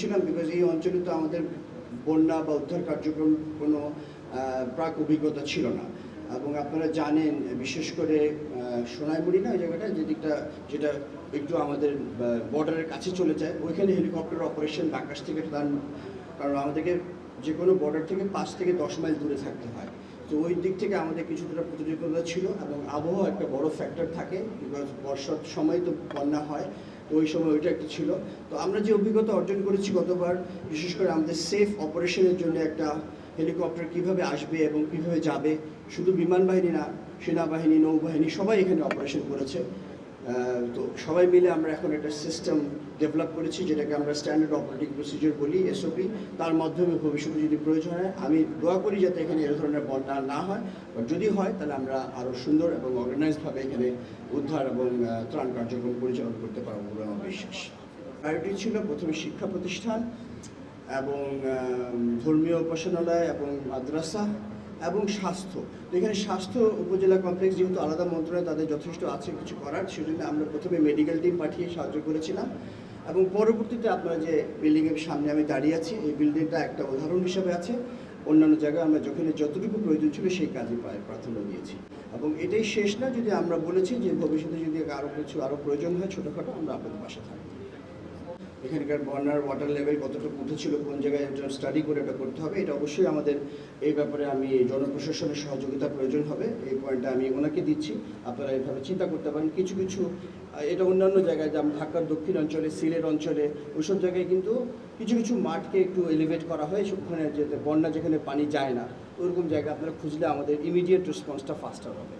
ছিলাম বিকজ এই অঞ্চলে তো আমাদের বন্যা বা উদ্ধার কার্যক্রম কোনো প্রাক অভিজ্ঞতা ছিল না। এবং আপনারা জানেন, বিশেষ করে সোনাইমুড়ি না, ওই জায়গাটা যেদিকটা যেটা একটু আমাদের বর্ডারের কাছে চলে যায়, ওইখানে হেলিকপ্টার অপারেশন আকাশ থেকে তার, কারণ আমাদেরকে যে কোনো বর্ডার থেকে পাঁচ থেকে দশ মাইল দূরে থাকতে হয়। তো ওই দিক থেকে আমাদের কিছুটা প্রতিযোগিতা ছিল এবং আবহাওয়া একটা বড় ফ্যাক্টর থাকে বিকজ বর্ষার সময় তো বন্যা হয়। ওই সময় ওইটা একটা ছিল। তো আমরা যে অভিজ্ঞতা অর্জন করেছি গতবার, বিশেষ করে আমাদের সেফ অপারেশনের জন্য একটা হেলিকপ্টার কীভাবে আসবে এবং কীভাবে যাবে, শুধু বিমান বাহিনী না, সেনাবাহিনী, নৌবাহিনী, সবাই এখানে অপারেশন করেছে। তো সবাই মিলে আমরা এখন একটা সিস্টেম ডেভেলপ করেছি, যেটাকে আমরা স্ট্যান্ডার্ড অপারেটিং প্রসিজিওর বলি এসওপি তার মাধ্যমে ভবিষ্যতে যদি প্রয়োজন হয়, আমি দোয়া করি যাতে এখানে এ ধরনের বন্যা না হয়। বা যদি হয়, তাহলে আমরা আরও সুন্দর এবং অর্গানাইজডভাবে এখানে উদ্ধার এবং ত্রাণ কার্যক্রম পরিচালনা করতে পারব। প্রায়োরিটি ছিল প্রথমে শিক্ষা প্রতিষ্ঠান এবং ধর্মীয় উপাসনালয় এবং মাদ্রাসা এবং স্বাস্থ্য। এখানে স্বাস্থ্য উপজেলা কমপ্লেক্স যেহেতু আলাদা মন্ত্রণালয়, তাদের যথেষ্ট আছে কিছু করার, সেজন্য আমরা প্রথমে মেডিকেল টিম পাঠিয়ে সাহায্য করেছিলাম। এবং পরবর্তীতে আপনারা যে বিল্ডিংয়ের সামনে আমি দাঁড়িয়ে আছি, এই বিল্ডিংটা একটা উদাহরণ হিসাবে আছে। অন্যান্য জায়গায় আমরা যখন যতটুকু প্রয়োজন ছিল সেই কাজে প্রাধান্য দিয়েছি। এবং এটাই শেষ না, যদি আমরা বলেছি যে ভবিষ্যতে যদি আরও কিছু আরও প্রয়োজন হয় ছোটোখাটো, আমরা আপনাদের পাশে থাকব। এখানকার বন্যার ওয়াটার লেভেল কতটুকু উঠেছিল, কোন জায়গায় একজন স্টাডি করে এটা করতে হবে, এটা অবশ্যই আমাদের এই ব্যাপারে আমি জনপ্রশাসনের সহযোগিতা প্রয়োজন হবে, এই পয়েন্টটা আমি ওনাকে দিচ্ছি, আপনারা এভাবে চিন্তা করতে পারেন। কিছু কিছু এটা অন্যান্য জায়গায় যেমন ঢাকার দক্ষিণ অঞ্চলে, সিলেট অঞ্চলে, ওইসব জায়গায় কিন্তু কিছু কিছু মাঠকে একটু এলিভেট করা হয়, ওখানে যেতে বন্যা যেখানে পানি যায় না ওরকম জায়গা আপনারা খুঁজলে আমাদের ইমিডিয়েট রেসপন্সটা ফাস্টার হবে।